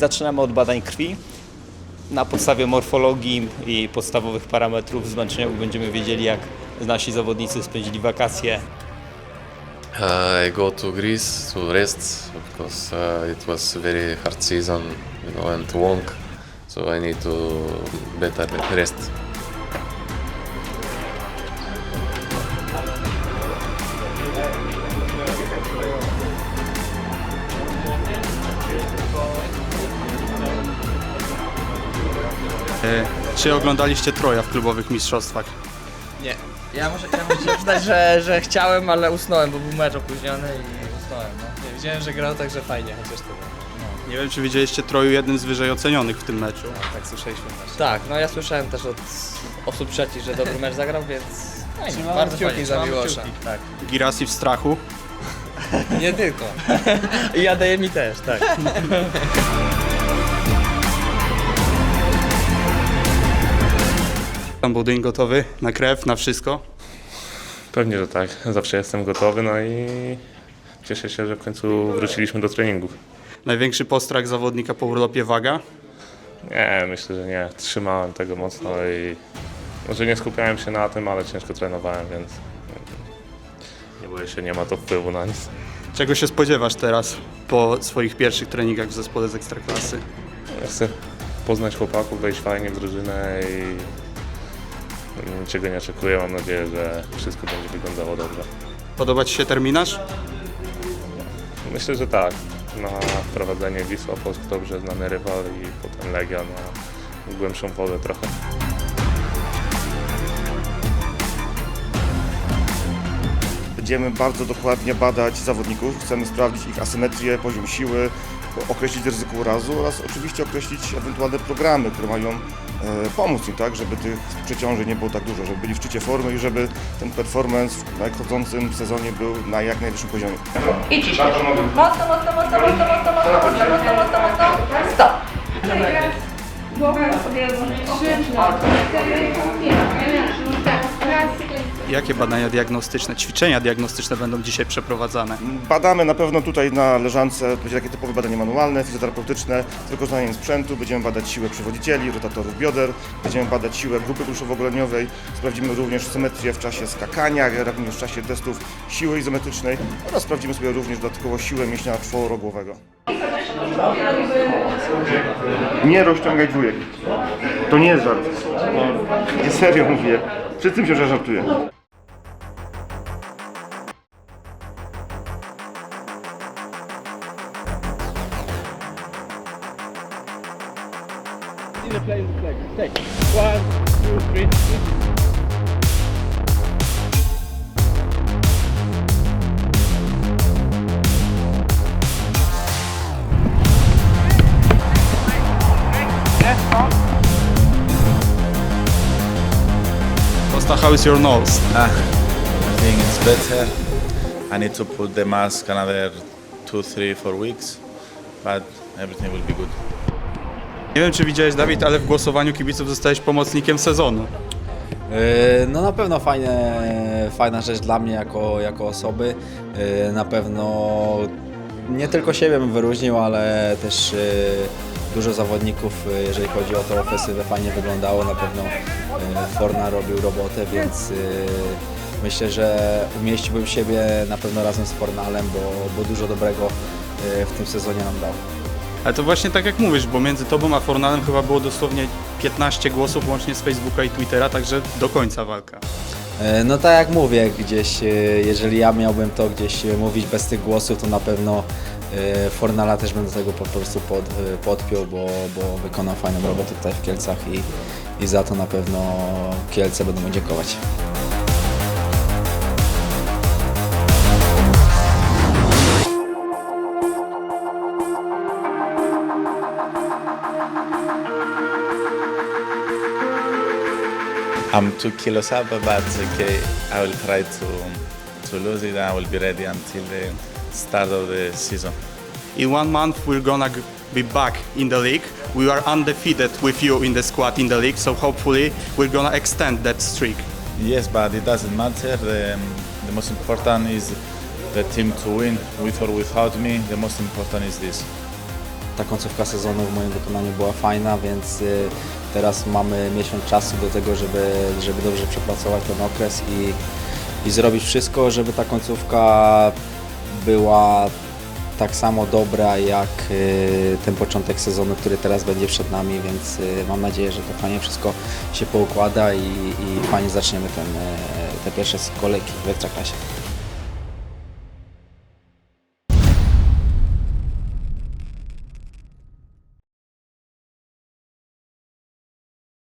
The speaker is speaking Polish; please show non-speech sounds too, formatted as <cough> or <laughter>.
Zaczynamy od badań krwi. Na podstawie morfologii i podstawowych parametrów zmęczenia będziemy wiedzieli, jak nasi zawodnicy spędzili wakacje. Uh, I go to Greece to rest because uh, it was very hard season, you know, and long. So I need to better rest. Czy oglądaliście Troja w klubowych mistrzostwach? Nie. Ja muszę, ja muszę przyznać, że, że chciałem, ale usnąłem, bo był mecz opóźniony i usnąłem. No. Nie, widziałem, że grał także fajnie, chociaż to Nie wiem, czy widzieliście Troju jednym z wyżej ocenionych w tym meczu. tak słyszeliśmy też. Tak, no ja słyszałem też od osób trzecich, że dobry mecz zagrał, więc fajnie, Trzymamy bardzo kciuki fajnie. za trzymamy Miłosza. kciuki, Tak. Girassi w strachu. <laughs> Nie tylko. <laughs> I mi też, tak. <laughs> Tam budyń gotowy na krew, na wszystko. Pewnie, że tak. Zawsze jestem gotowy, no i cieszę się, że w końcu wróciliśmy do treningów. Największy postrach zawodnika po urlopie waga. Nie, myślę, że nie. Trzymałem tego mocno i może nie skupiałem się na tym, ale ciężko trenowałem, więc nie boję się, nie ma to wpływu na nic. Czego się spodziewasz teraz po swoich pierwszych treningach w zespole z Ekstraklasy? Chcę poznać chłopaków, wejść fajnie w drużynę i niczego nie oczekuję. Mam nadzieję, że wszystko będzie wyglądało dobrze. Podoba Ci się terminarz? Myślę, że tak. Na wprowadzenie Wisła Polsk dobrze znany rywal i potem Legia na głębszą wodę trochę. Będziemy bardzo dokładnie badać zawodników, chcemy sprawdzić ich asymetrię, poziom siły, określić ryzyko urazu oraz oczywiście określić ewentualne programy, które mają e, pomóc im, tak, żeby tych przeciążeń nie było tak dużo, żeby byli w szczycie formy i żeby ten performance w nadchodzącym sezonie był na jak najwyższym poziomie. I ciśniesz. Mocno, mocno, mocno, mocno, mocno, mocno, mocno, mocno, mocno, mocno. Stop. Głowę sobie Jakie badania diagnostyczne, ćwiczenia diagnostyczne będą dzisiaj przeprowadzane? Badamy na pewno tutaj na leżance, będzie takie typowe badanie manualne, fizjoterapeutyczne, z wykorzystaniem sprzętu, będziemy badać siłę przewodzicieli, rotatorów bioder, będziemy badać siłę grupy bruszowo-goleniowej, sprawdzimy również symetrię w czasie skakania, jak również w czasie testów siły izometrycznej oraz sprawdzimy sobie również dodatkowo siłę mięśnia czworogłowego. Nie rozciągaj dwójek. To nie jest żart. Nie serio mówię. Czy tym się żartuje? One, two, three, three. Costa, how is your nose? I think it's better. I need to put the mask another two, three, four weeks, but everything will be good. Nie wiem, czy widziałeś, Dawid, ale w głosowaniu kibiców zostałeś pomocnikiem sezonu. Yy, No na pewno fajne, fajna rzecz dla mnie jako, jako osoby. Yy, Na pewno nie tylko siebie bym wyróżnił, ale też yy, dużo zawodników, yy, jeżeli chodzi o tą ofensywę, fajnie wyglądało. Na pewno yy, Forna robił robotę, więc yy, myślę, że umieściłbym siebie na pewno razem z Fornalem, bo, bo dużo dobrego w tym sezonie nam dał. Ale to właśnie tak jak mówisz, bo między tobą a Fornalem chyba było dosłownie 15 głosów łącznie z Facebooka i Twittera, także do końca walka. E, No tak jak mówię, gdzieś e, jeżeli ja miałbym to gdzieś e, mówić bez tych głosów, to na pewno e, Fornala też bym tego po prostu pod, e, podpiął, bo, bo wykonał fajną robotę tutaj w Kielcach i, i za to na pewno Kielce będą mu dziękować. I'm two kilos up, but okay, I will try to to lose it. I will be ready until the start of the season. In one month, we're gonna be back in the league. We are undefeated with you in the squad in the league, so hopefully we're gonna extend that streak. Yes, but it doesn't matter. The, the most important is the team to win, with or without me. The most important is this. ta końcówka sezonu w moim wykonaniu była fajna, więc y, teraz mamy miesiąc czasu do tego, żeby, żeby dobrze przepracować ten okres i, i zrobić wszystko, żeby ta końcówka była tak samo dobra jak y, ten początek sezonu, który teraz będzie przed nami, więc y, mam nadzieję, że to fajnie wszystko się poukłada i, i fajnie zaczniemy ten, y, te pierwsze kolejki w Ekstraklasie.